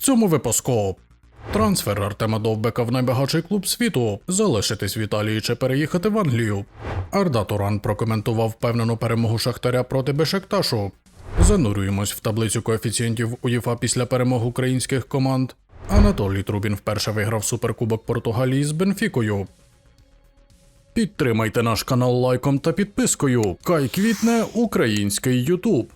цьому випуску. Трансфер Артема Довбека в найбагатший клуб світу, залишитись в Італії чи переїхати в Англію. Арда Туран прокоментував впевнену перемогу Шахтаря проти Бешекташу. Занурюємось в таблицю коефіцієнтів УЄФА після перемог українських команд. Анатолій Трубін вперше виграв суперкубок Португалії з Бенфікою. Підтримайте наш канал лайком та підпискою. Кай квітне український Ютуб.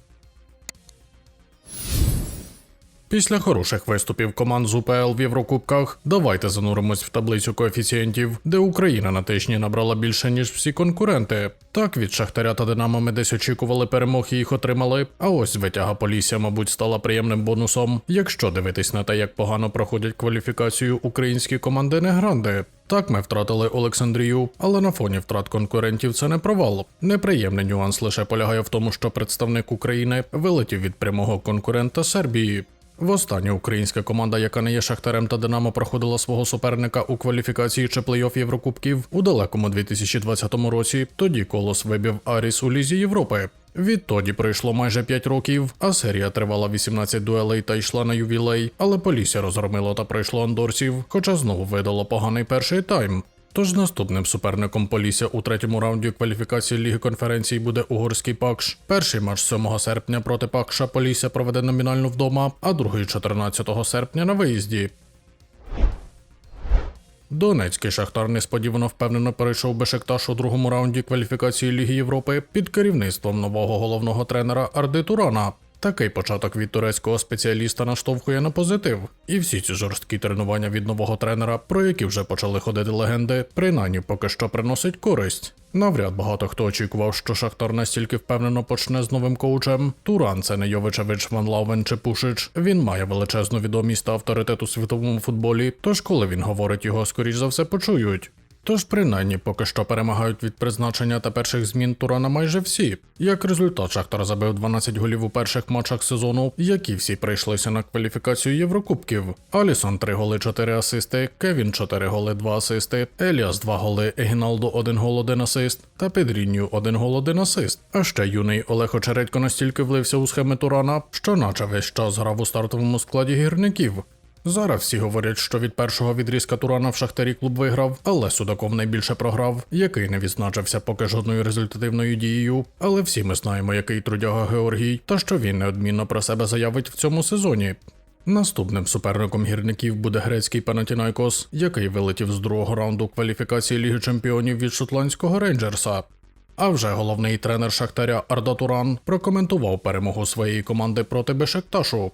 Після хороших виступів команд з УПЛ в Єврокубках давайте зануримось в таблицю коефіцієнтів, де Україна на тижні набрала більше, ніж всі конкуренти. Так від Шахтаря та Динамо ми десь очікували перемог і їх отримали. А ось витяга Полісся, мабуть, стала приємним бонусом, якщо дивитись на те, як погано проходять кваліфікацію українські команди Негранди. Так ми втратили Олександрію, але на фоні втрат конкурентів це не провал. Неприємний нюанс лише полягає в тому, що представник України вилетів від прямого конкурента Сербії. Востаннє українська команда, яка не є Шахтарем та Динамо, проходила свого суперника у кваліфікації чи плей-офф Єврокубків у далекому 2020 році. Тоді колос вибив Аріс у лізі Європи. Відтоді пройшло майже 5 років, а серія тривала 18 дуелей та йшла на ювілей, але Полісся розгромило та пройшло андорців, хоча знову видало поганий перший тайм. Тож наступним суперником Полісся у третьому раунді кваліфікації Ліги конференцій буде угорський Пакш. Перший матч 7 серпня проти Пакша Полісся проведе номінально вдома, а другий 14 серпня на виїзді. Донецький Шахтар несподівано впевнено перейшов Бешекташ у другому раунді кваліфікації Ліги Європи під керівництвом нового головного тренера Арди Турана. Такий початок від турецького спеціаліста наштовхує на позитив, і всі ці жорсткі тренування від нового тренера, про які вже почали ходити легенди, принаймні поки що приносять користь. Навряд багато хто очікував, що Шахтар настільки впевнено почне з новим коучем. Туран це не Йовичевич, Ван Лавен чи Пушич. Він має величезну відомість та авторитет у світовому футболі. Тож, коли він говорить, його скоріш за все почують. Тож, принаймні, поки що перемагають від призначення та перших змін Турана майже всі. Як результат, Шахтар забив 12 голів у перших матчах сезону, які всі прийшлися на кваліфікацію Єврокубків. Алісон 3 голи, 4 асисти, Кевін 4 голи, 2 асисти, Еліас 2 голи, Егіналдо 1 гол, 1 асист та Педрінью 1 гол, 1 асист. А ще юний Олег Очередько настільки влився у схеми Турана, що наче весь час грав у стартовому складі гірників. Зараз всі говорять, що від першого відрізка Турана в Шахтарі клуб виграв, але Судаков найбільше програв, який не відзначився поки жодною результативною дією. Але всі ми знаємо, який трудяга Георгій, та що він неодмінно про себе заявить в цьому сезоні. Наступним суперником гірників буде грецький Панатінайкос, який вилетів з другого раунду кваліфікації Ліги Чемпіонів від шотландського рейнджерса. А вже головний тренер Шахтаря Арда Туран прокоментував перемогу своєї команди проти Бешекташу.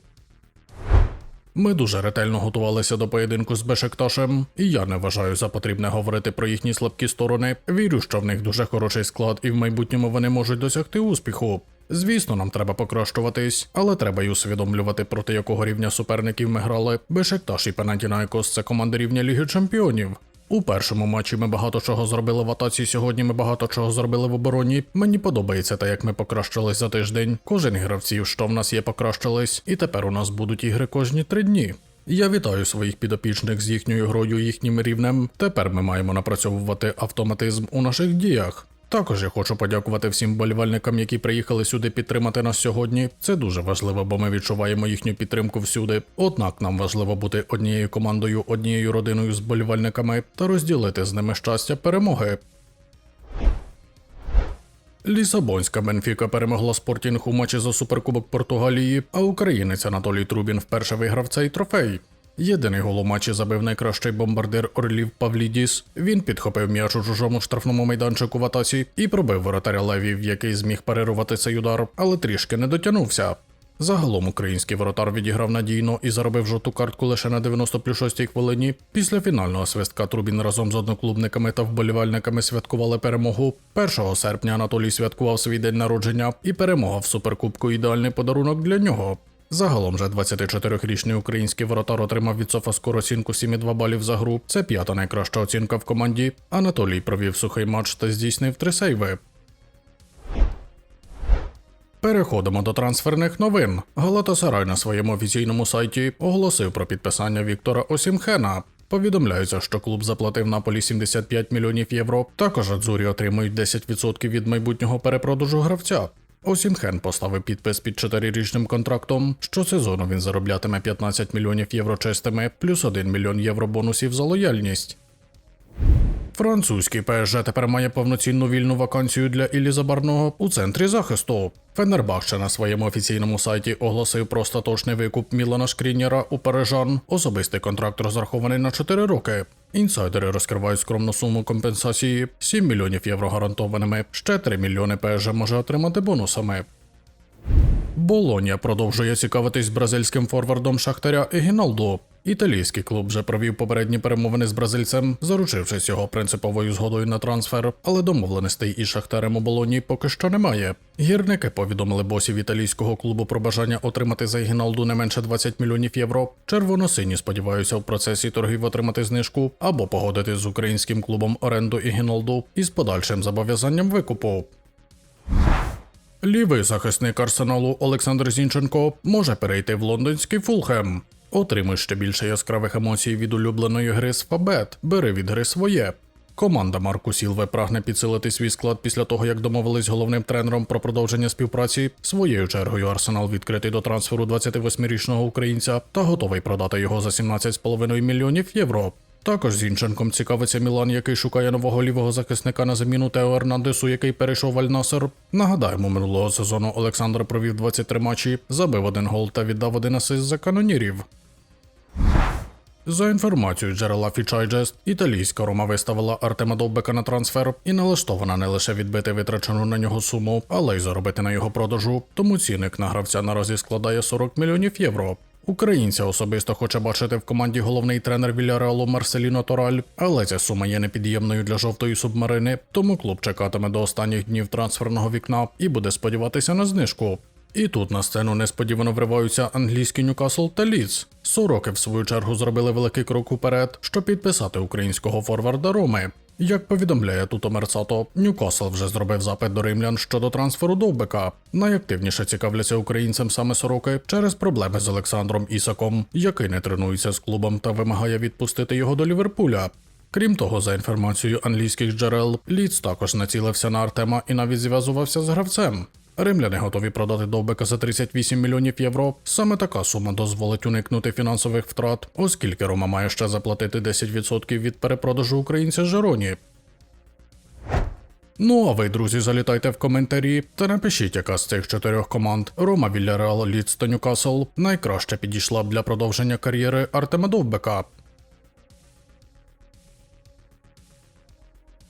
Ми дуже ретельно готувалися до поєдинку з Бешекташем, і я не вважаю за потрібне говорити про їхні слабкі сторони. Вірю, що в них дуже хороший склад, і в майбутньому вони можуть досягти успіху. Звісно, нам треба покращуватись, але треба й усвідомлювати, проти якого рівня суперників ми грали. Бешекташ і Панатінайкос – це команди рівня Ліги Чемпіонів. У першому матчі ми багато чого зробили в атаці. Сьогодні ми багато чого зробили в обороні. Мені подобається те, як ми покращились за тиждень. Кожен гравців, що в нас є, покращились, і тепер у нас будуть ігри кожні три дні. Я вітаю своїх підопічних з їхньою грою, їхнім рівнем. Тепер ми маємо напрацьовувати автоматизм у наших діях. Також я хочу подякувати всім болівальникам, які приїхали сюди підтримати нас сьогодні. Це дуже важливо, бо ми відчуваємо їхню підтримку всюди. Однак нам важливо бути однією командою, однією родиною з болівальниками та розділити з ними щастя перемоги. Лісабонська Бенфіка перемогла Спортінг у матчі за суперкубок Португалії, а українець Анатолій Трубін вперше виграв цей трофей. Єдиний гол у матчі забив найкращий бомбардир Орлів Павлідіс. Він підхопив м'яч у чужому штрафному майданчику в атаці і пробив воротаря Левів, який зміг перервати цей удар, але трішки не дотягнувся. Загалом український воротар відіграв надійно і заробив жовту картку лише на 90 плюс 6 хвилині. Після фінального свистка Трубін разом з одноклубниками та вболівальниками святкували перемогу. 1 серпня Анатолій святкував свій день народження, і перемога в суперкубку ідеальний подарунок для нього. Загалом же 24-річний український воротар отримав від Софаскор оцінку 7,2 балів за гру. Це п'ята найкраща оцінка в команді. Анатолій провів сухий матч та здійснив три сейви. Переходимо до трансферних новин. Галатасарай на своєму офіційному сайті оголосив про підписання Віктора Осімхена. Повідомляється, що клуб заплатив Наполі 75 мільйонів євро. Також Адзурі отримують 10% від майбутнього перепродажу гравця. Осінхен поставив підпис під чотирирічним контрактом. Щосезону він зароблятиме 15 мільйонів євро чистими, плюс 1 мільйон євро бонусів за лояльність. Французький ПСЖ тепер має повноцінну вільну вакансію для Іллі Забарного у центрі захисту. Фенербахче на своєму офіційному сайті оголосив про остаточний викуп Мілана Шкрінєра у парижан. Особистий контракт розрахований на 4 роки. Інсайдери розкривають скромну суму компенсації 7 мільйонів євро гарантованими. Ще 3 мільйони ПСЖ може отримати бонусами. Болонія продовжує цікавитись бразильським форвардом Шахтаря Егіналду. Італійський клуб вже провів попередні перемовини з бразильцем, заручившись його принциповою згодою на трансфер, але домовленостей із Шахтарем у Болонії поки що немає. Гірники повідомили босів італійського клубу про бажання отримати за Егіналду не менше 20 мільйонів євро. Червоно-сині сподіваються в процесі торгів отримати знижку або погодити з українським клубом оренду Егіналду із подальшим зобов'язанням викупу. Лівий захисник арсеналу Олександр Зінченко може перейти в лондонський Фулхем. Отримуй ще більше яскравих емоцій від улюбленої гри з Фабет. Бери від гри своє. Команда Марку Сілве прагне підсилити свій склад після того, як домовились головним тренером про продовження співпраці. Своєю чергою Арсенал відкритий до трансферу 28-річного українця та готовий продати його за 17,5 мільйонів євро. Також Зінченком цікавиться Мілан, який шукає нового лівого захисника на заміну Тео Ернандесу, який перейшов Аль-Насер. Нагадаємо, минулого сезону Олександр провів 23 матчі, забив один гол та віддав один асист за канонірів. За інформацією джерела Фічайджест, італійська Рома виставила Артема Довбека на трансфер і налаштована не лише відбити витрачену на нього суму, але й заробити на його продажу. Тому цінник на гравця наразі складає 40 мільйонів євро. Українця особисто хоче бачити в команді головний тренер Вільяреалу Марселіно Тораль, але ця сума є непід'ємною для жовтої субмарини, тому клуб чекатиме до останніх днів трансферного вікна і буде сподіватися на знижку. І тут на сцену несподівано вриваються англійський Ньюкасл та Ліц. Сороки, в свою чергу, зробили великий крок уперед, щоб підписати українського форварда Роми. Як повідомляє Туто Мерцато, Ньюкасл вже зробив запит до римлян щодо трансферу Довбека. Найактивніше цікавляться українцям саме сороки через проблеми з Олександром Ісаком, який не тренується з клубом та вимагає відпустити його до Ліверпуля. Крім того, за інформацією англійських джерел, Ліц також націлився на Артема і навіть зв'язувався з гравцем. Римляни готові продати Довбека за 38 мільйонів євро. Саме така сума дозволить уникнути фінансових втрат, оскільки Рома має ще заплатити 10% від перепродажу українця Жероні. Ну а ви, друзі, залітайте в коментарі та напишіть, яка з цих чотирьох команд Рома, Вільяреал, Ліц та Ньюкасл найкраще підійшла б для продовження кар'єри Артема Довбека.